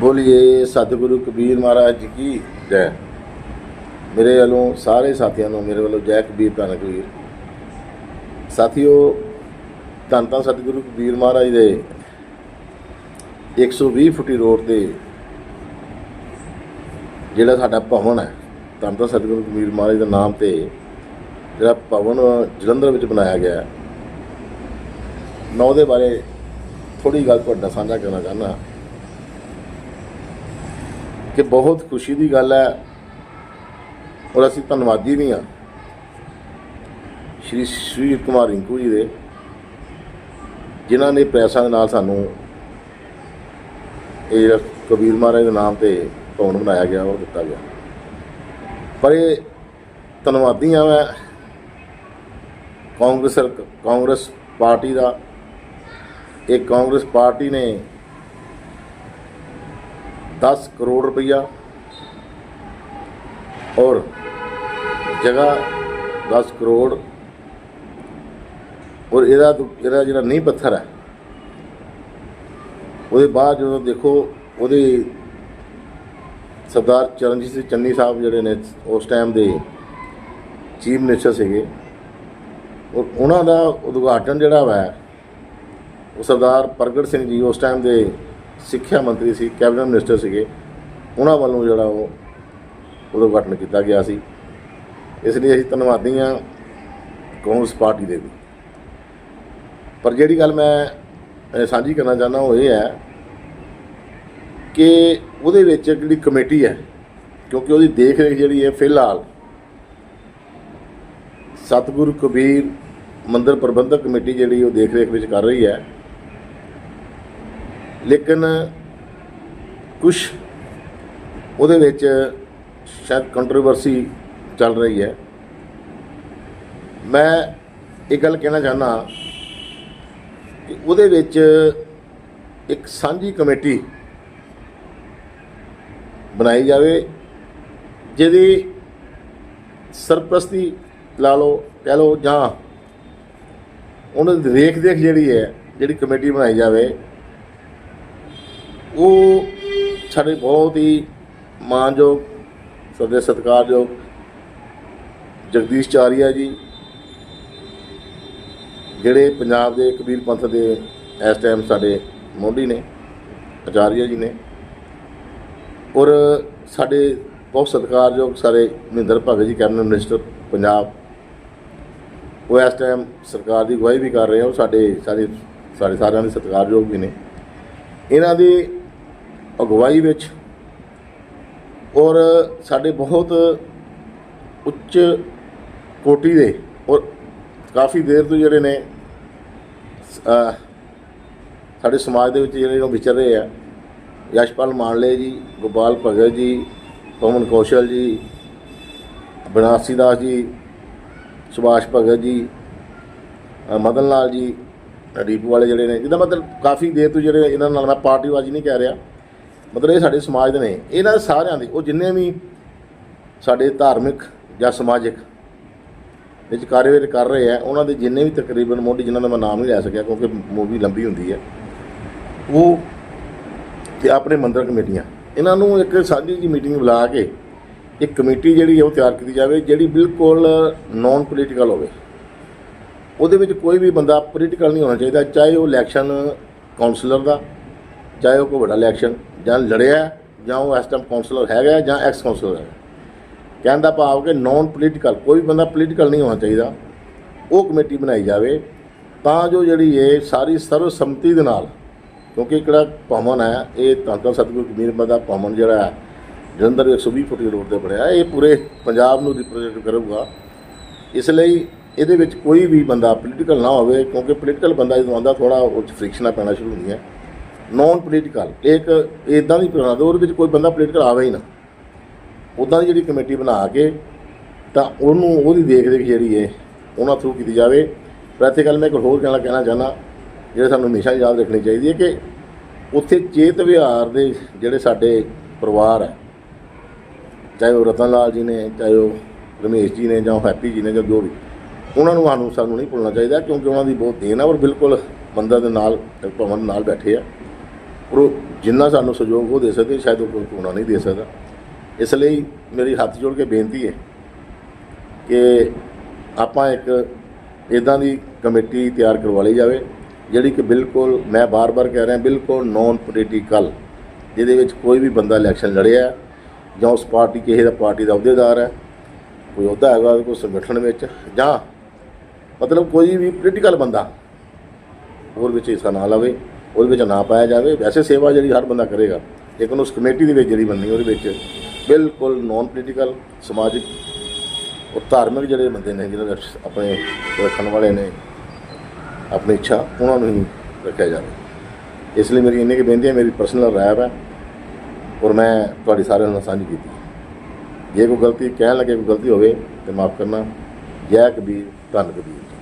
ਬੋਲੀਏ, ਸਤਿਗੁਰੂ ਕਬੀਰ ਮਹਾਰਾਜ ਜੀ ਕੀ ਜੈ। ਮੇਰੇ ਵੱਲੋਂ ਸਾਰੇ ਸਾਥੀਆਂ ਨੂੰ, ਮੇਰੇ ਵੱਲੋਂ ਜੈ ਕਬੀਰ ਧੰਨ ਕਬੀਰ। ਸਾਥੀਓ, ਧੰਨ ਧੰਨ ਸਤਿਗੁਰੂ ਕਬੀਰ ਮਹਾਰਾਜ ਦੇ 120 ਫੁੱਟੀ ਰੋਡ ਤੇ ਜਿਹੜਾ ਸਾਡਾ ਭਵਨ ਹੈ, ਧੰਨ ਧੰਨ ਸਤਿਗੁਰੂ ਕਬੀਰ ਮਹਾਰਾਜ ਦੇ ਨਾਮ ਤੇ ਜਿਹੜਾ ਭਵਨ ਜਲੰਧਰ ਵਿੱਚ ਬਣਾਇਆ ਗਿਆ ਹੈ। ਮੈਂ ਉਹਦੇ ਬਾਰੇ ਥੋੜੀ ਗੱਲ ਤੁਹਾਡਾ ਸਾਂਝਾ ਕਰਨਾ ਚਾਹੁੰਦਾ। ਕਿ ਬਹੁਤ ਖੁਸ਼ੀ ਦੀ ਗੱਲ ਹੈ ਔਰ ਅਸੀਂ ਧੰਨਵਾਦੀ ਵੀ ਹਾਂ। ਸ਼੍ਰੀ ਸ਼੍ਰੀ ਕੁਮਾਰ ਰਿੰਕੂ ਜੀ ਦੇ, ਜਿਨ੍ਹਾਂ ਨੇ ਪੈਸਾ ਦੇ ਨਾਲ ਸਾਨੂੰ ਇਹ ਜਿਹੜਾ ਕਬੀਰ ਮਹਾਰਾਜ ਦੇ ਨਾਮ ਤੇ ਭਵਨ ਬਣਾਇਆ ਗਿਆ, ਉਹ ਦਿੱਤਾ ਗਿਆ। ਪਰ ਇਹ ਧੰਨਵਾਦੀ ਹਾਂ ਮੈਂ। ਕਾਂਗਰਸ ਕਾਂਗਰਸ ਪਾਰਟੀ ਦਾ ਇਹ ਕਾਂਗਰਸ ਪਾਰਟੀ ਨੇ 10 ਕਰੋੜ ਰੁਪਈਆ ਔਰ ਜਗ੍ਹਾ 10 ਕਰੋੜ ਔਰ ਇਹਦਾ ਦੁ- ਇਹਦਾ ਜਿਹੜਾ ਨੀਂਹ ਪੱਥਰ ਹੈ ਉਹਦੇ ਬਾਅਦ ਜਦੋਂ ਦੇਖੋ ਉਹਦੇ ਸਰਦਾਰ ਚਰਨਜੀਤ ਸਿੰਘ ਚੰਨੀ ਸਾਹਿਬ ਜਿਹੜੇ ਨੇ ਉਸ ਟਾਈਮ ਦੇ ਚੀਫ ਮਿਨਿਸਟਰ ਸੀਗੇ ਔਰ ਉਹਨਾਂ ਦਾ ਉਦਘਾਟਨ ਜਿਹੜਾ ਵਾ ਉਹ ਸਰਦਾਰ ਪ੍ਰਗਟ ਸਿੰਘ ਜੀ ਉਸ ਟਾਈਮ ਦੇ ਸਿੱਖਿਆ ਮੰਤਰੀ ਸੀ, ਕੈਬਨਿਟ ਮਿਨਿਸਟਰ ਸੀਗੇ, ਉਹਨਾਂ ਵੱਲੋਂ ਜਿਹੜਾ ਉਹ ਗਠਨ ਕੀਤਾ ਗਿਆ ਸੀ। ਇਸ ਲਈ ਅਸੀਂ ਧੰਨਵਾਦੀ ਹਾਂ ਕਾਂਗਰਸ ਪਾਰਟੀ ਦੇ ਵੀ। ਪਰ ਜਿਹੜੀ ਗੱਲ ਮੈਂ ਸਾਂਝੀ ਕਰਨਾ ਚਾਹੁੰਦਾ ਉਹ ਇਹ ਹੈ ਕਿ ਉਹਦੇ ਵਿੱਚ ਜਿਹੜੀ ਕਮੇਟੀ ਹੈ, ਕਿਉਂਕਿ ਉਹਦੀ ਦੇਖ ਰੇਖ ਜਿਹੜੀ ਹੈ ਫਿਲਹਾਲ ਸਤਿਗੁਰੂ ਕਬੀਰ ਮੰਦਿਰ ਪ੍ਰਬੰਧਕ ਕਮੇਟੀ ਜਿਹੜੀ ਉਹ ਦੇਖ ਰੇਖ ਵਿੱਚ ਕਰ ਰਹੀ ਹੈ ਲੇਕਿਨ ਕੁਝ ਉਹਦੇ ਵਿੱਚ ਸ਼ਾਇਦ ਕੰਟਰੋਵਰਸੀ ਚੱਲ ਰਹੀ ਹੈ। ਮੈਂ ਇਹ ਗੱਲ ਕਹਿਣਾ ਚਾਹੁੰਦਾ ਕਿ ਉਹਦੇ ਵਿੱਚ ਇੱਕ ਸਾਂਝੀ ਕਮੇਟੀ ਬਣਾਈ ਜਾਵੇ, ਜਿਹਦੀ ਸਰਪ੍ਰਸਤੀ ਲਾ ਲਓ, ਕਹਿ ਲਓ ਜਾਂ ਉਹਨਾਂ ਦੀ ਦੇਖ ਦੇਖ ਜਿਹੜੀ ਹੈ, ਜਿਹੜੀ ਕਮੇਟੀ ਬਣਾਈ ਜਾਵੇ ਉਹ ਸਾਡੇ ਬਹੁਤ ਹੀ ਮਾਨਯੋਗ ਸਦੇ ਸਤਿਕਾਰਯੋਗ ਜਗਦੀਸ਼ ਚਾਰੀਆ ਜੀ, ਜਿਹੜੇ ਪੰਜਾਬ ਦੇ ਕਬੀਰ ਪੰਥ ਦੇ ਇਸ ਟਾਈਮ ਸਾਡੇ ਮੋਢੀ ਨੇ, ਆਚਾਰੀਆ ਜੀ ਨੇ। ਔਰ ਸਾਡੇ ਬਹੁਤ ਸਤਿਕਾਰਯੋਗ ਸਾਰੇ ਮਹਿੰਦਰ ਭਗਤ ਜੀ ਕੈਬਨਿਟ ਮਿਨਿਸਟਰ ਪੰਜਾਬ। ਉਹ ਇਸ ਟਾਈਮ ਸਰਕਾਰ ਦੀ ਅਗਵਾਈ ਵੀ ਕਰ ਰਹੇ ਆ, ਉਹ ਸਾਡੇ ਸਾਰੇ ਸਾਡੇ ਸਾਰਿਆਂ ਦੇ ਸਤਿਕਾਰਯੋਗ ਵੀ ਨੇ। ਇਹਨਾਂ ਦੀ ਅਗਵਾਈ ਵਿੱਚ ਔਰ ਸਾਡੇ ਬਹੁਤ ਉੱਚ ਕੋਟੀ ਦੇ ਔਰ ਕਾਫੀ ਦੇਰ ਤੋਂ ਜਿਹੜੇ ਨੇ ਸਾਡੇ ਸਮਾਜ ਦੇ ਵਿੱਚ ਜਿਹੜੇ ਉਹ ਵਿਚਰ ਰਹੇ ਆ। ਯਸ਼ਪਾਲ ਮਾਨਲੇ ਜੀ, ਗੋਪਾਲ ਭਗਤ ਜੀ, ਪਵਨ ਕੌਸ਼ਲ ਜੀ, ਬਨਾਰਸੀ ਦਾਸ ਜੀ, ਸੁਭਾਸ਼ ਭਗਤ ਜੀ ਮਦਨ ਲਾਲ ਜੀ, ਰੀਪੂ ਵਾਲੇ ਜਿਹੜੇ ਨੇ ਜਿਹਦਾ ਮਤਲਬ ਕਾਫੀ ਦੇਰ ਤੋਂ ਜਿਹੜੇ ਇਹਨਾਂ ਨਾਲ ਮੈਂ ਪਾਰਟੀਬਾਜ਼ੀ ਨਹੀਂ ਕਹਿ ਰਿਹਾ। ਮਤਲਬ ਇਹ ਸਾਡੇ ਸਮਾਜ ਦੇ ਨੇ, ਇਹਨਾਂ ਸਾਰਿਆਂ ਦੇ, ਉਹ ਜਿੰਨੇ ਵੀ ਸਾਡੇ ਧਾਰਮਿਕ ਜਾਂ ਸਮਾਜਿਕ ਵਿੱਚ ਕਾਰਵਾਈ ਕਰ ਰਹੇ ਆ, ਉਹਨਾਂ ਦੇ ਜਿੰਨੇ ਵੀ ਤਕਰੀਬਨ ਮੋਢੀ ਜਿਨ੍ਹਾਂ ਦਾ ਮੈਂ ਨਾਮ ਨਹੀਂ ਲੈ ਸਕਿਆ, ਕਿਉਂਕਿ ਮੂਵੀ ਲੰਬੀ ਹੁੰਦੀ ਹੈ ਉਹ ਤੇ ਆਪਣੇ ਮੰਦਰ ਕਮੇਟੀਆਂ, ਇਹਨਾਂ ਨੂੰ ਇੱਕ ਸਾਂਝੀ ਜੀ ਮੀਟਿੰਗ ਬੁਲਾ ਕੇ ਇੱਕ ਕਮੇਟੀ ਜਿਹੜੀ ਹੈ ਉਹ ਤਿਆਰ ਕੀਤੀ ਜਾਵੇ, ਜਿਹੜੀ ਬਿਲਕੁਲ ਨਾਨ ਪੋਲੀਟੀਕਲ ਹੋਵੇ। ਉਹਦੇ ਵਿੱਚ ਕੋਈ ਵੀ ਬੰਦਾ ਪੋਲੀਟੀਕਲ ਨਹੀਂ ਹੋਣਾ ਚਾਹੀਦਾ, ਚਾਹੇ ਉਹ ਇਲੈਕਸ਼ਨ ਕਾਉਂਸਲਰ ਦਾ, ਚਾਹੇ ਉਹ ਕੋਈ ਵੱਡਾ ਇਲੈਕਸ਼ਨ ਜਾਂ ਲੜਿਆ ਜਾਂ ਉਹ ਇਸ ਟਾਈਮ ਕਾਉਂਸਲਰ ਹੈਗਾ ਜਾਂ ਐਕਸ ਕਾਉਂਸਲਰ ਹੈ ਕਹਿਣ ਦਾ ਭਾਵ ਕਿ ਨਾਨ ਪੋਲੀਟੀਕਲ ਕੋਈ ਵੀ ਬੰਦਾ ਪੋਲੀਟੀਕਲ ਨਹੀਂ ਹੋਣਾ ਚਾਹੀਦਾ। ਉਹ ਕਮੇਟੀ ਬਣਾਈ ਜਾਵੇ ਤਾਂ ਜੋ ਜਿਹੜੀ ਇਹ ਸਾਰੀ ਸਰਵਸੰਮਤੀ ਦੇ ਨਾਲ, ਕਿਉਂਕਿ ਕਿਹੜਾ ਭਵਨ ਹੈ, ਇਹ ਧੰਨ ਧੰਨ ਸਤਿਗੁਰੂ ਕਬੀਰ ਦਾ ਭਵਨ ਜਿਹੜਾ ਹੈ, ਜਲੰਧਰ 120 ਫੁੱਟ ਦੀ ਰੋਡ ਤੇ ਬਣਿਆ, ਇਹ ਪੂਰੇ ਪੰਜਾਬ ਨੂੰ ਰਿਪਰੈਜ਼ੈਂਟ ਕਰੂਗਾ। ਇਸ ਲਈ ਇਹਦੇ ਵਿੱਚ ਕੋਈ ਵੀ ਬੰਦਾ ਪੋਲੀਟੀਕਲ ਨਾ ਹੋਵੇ, ਕਿਉਂਕਿ ਪੋਲੀਟੀਕਲ ਬੰਦਾ ਜਦੋਂ ਆਉਂਦਾ ਥੋੜਾ ਉਹ 'ਚ ਫ੍ਰਿਕਸ਼ਨਾਂ ਪੈਣਾ ਸ਼ੁਰੂ ਹੁੰਦੀਆਂ ਨਾਨ ਪੋਲੀਟੀਕਲ ਇੱਕ ਇਦਾਂ ਦੀ ਬਣਾ ਦਿਓ ਉਹਦੇ ਵਿੱਚ ਕੋਈ ਬੰਦਾ ਪੋਲੀਟੀਕਲ ਆਵੇ ਹੀ ਨਾ। ਉੱਦਾਂ ਦੀ ਜਿਹੜੀ ਕਮੇਟੀ ਬਣਾ ਕੇ, ਤਾਂ ਉਹਨੂੰ, ਉਹਦੀ ਦੇਖ ਰੇਖ ਜਿਹੜੀ ਹੈ ਉਹਨਾਂ ਥਰੂ ਕੀਤੀ ਜਾਵੇ। ਪਰ ਇੱਥੇ ਗੱਲ ਮੈਂ ਇੱਕ ਹੋਰ ਕਹਿਣਾ ਕਹਿਣਾ ਚਾਹੁੰਦਾ, ਜਿਹੜੇ ਸਾਨੂੰ ਹਮੇਸ਼ਾ ਯਾਦ ਰੱਖਣੀ ਚਾਹੀਦੀ ਹੈ ਕਿ ਉੱਥੇ ਚੇਤ ਵਿਹਾਰ ਦੇ ਜਿਹੜੇ ਸਾਡੇ ਪਰਿਵਾਰ ਹੈ, ਚਾਹੇ ਉਹ ਰਤਨ ਲਾਲ ਜੀ ਨੇ, ਚਾਹੇ ਉਹ ਰਮੇਸ਼ ਜੀ ਨੇ, ਜਾਂ ਉਹ ਹੈਪੀ ਜੀ ਨੇ, ਜਾਂ ਜੋ ਵੀ, ਉਹਨਾਂ ਨੂੰ ਸਾਨੂੰ ਸਾਨੂੰ ਨਹੀਂ ਭੁੱਲਣਾ ਚਾਹੀਦਾ ਕਿਉਂਕਿ ਉਹਨਾਂ ਦੀ ਬਹੁਤ ਦੇਣ ਆ ਔਰ ਬਿਲਕੁਲ ਮੰਦਰ ਦੇ ਨਾਲ, ਭਵਨ ਨਾਲ ਬੈਠੇ ਆ। ਪਰ ਉਹ ਜਿੰਨਾ ਸਾਨੂੰ ਸਹਿਯੋਗ ਉਹ ਦੇ ਸਕਦੇ ਸ਼ਾਇਦ ਉਹ ਕੋਈ ਹੋਣਾ ਨਹੀਂ ਦੇ ਸਕਦਾ। ਇਸ ਲਈ ਮੇਰੀ ਹੱਥ ਜੋੜ ਕੇ ਬੇਨਤੀ ਹੈ ਕਿ ਆਪਾਂ ਇੱਕ ਇਦਾਂ ਦੀ ਕਮੇਟੀ ਤਿਆਰ ਕਰਵਾ ਲਈ ਜਾਵੇ, ਜਿਹੜੀ ਕਿ ਬਿਲਕੁਲ ਮੈਂ ਬਾਰ-ਬਾਰ ਕਹਿ ਰਿਹਾ, ਬਿਲਕੁਲ ਨੌਨ ਪੋਲੀਟੀਕਲ ਜਿਹਦੇ ਵਿੱਚ ਕੋਈ ਵੀ ਬੰਦਾ ਇਲੈਕਸ਼ਨ ਲੜਿਆ ਜਾਂ ਉਸ ਪਾਰਟੀ ਕਿਸੇ ਦਾ ਪਾਰਟੀ ਦਾ ਅਹੁਦੇਦਾਰ ਹੈ, ਕੋਈ ਅਹੁਦਾ ਹੈਗਾ ਕੋਈ ਸੰਗਠਨ ਵਿੱਚ, ਜਾਂ ਮਤਲਬ ਕੋਈ ਵੀ ਪੋਲੀਟੀਕਲ ਬੰਦਾ ਹੋਰ ਵਿੱਚ ਹਿੱਸਾ ਨਾ ਲਵੇ। ਉਹਦੇ ਵਿੱਚ ਨਾ ਪਾਇਆ ਜਾਵੇ। ਵੈਸੇ ਸੇਵਾ ਜਿਹੜੀ ਹਰ ਬੰਦਾ ਕਰੇਗਾ, ਲੇਕਿਨ ਉਸ ਕਮੇਟੀ ਦੇ ਵਿੱਚ ਜਿਹੜੀ ਬਣਨੀ ਉਹਦੇ ਵਿੱਚ ਬਿਲਕੁਲ ਨੌਨ ਪੋਲੀਟੀਕਲ ਸਮਾਜਿਕ ਔਰ ਧਾਰਮਿਕ ਜਿਹੜੇ ਬੰਦੇ ਨੇ ਜਿਹੜੇ ਰੱਖ- ਆਪਣੇ ਰੱਖਣ ਵਾਲੇ ਨੇ, ਆਪਣੀ ਇੱਛਾ, ਉਹਨਾਂ ਨੂੰ ਹੀ ਰੱਖਿਆ ਜਾਵੇ। ਇਸ ਲਈ ਮੇਰੀ ਇੰਨੀ ਕੁ ਬੇਨਤੀ ਹੈ, ਮੇਰੀ ਪਰਸਨਲ ਰਾਇ ਹੈ ਔਰ ਮੈਂ ਤੁਹਾਡੀ ਸਾਰਿਆਂ ਨਾਲ ਸਾਂਝੀ ਕੀਤੀ ਜੇ ਕੋਈ ਗਲਤੀ ਕਹਿਣ ਲੱਗੇ, ਕੋਈ ਗਲਤੀ ਹੋਵੇ, ਤੇ ਮਾਫ ਕਰਨਾ। ਜੈ ਕਬੀਰ, ਧੰਨ ਕਬੀਰ।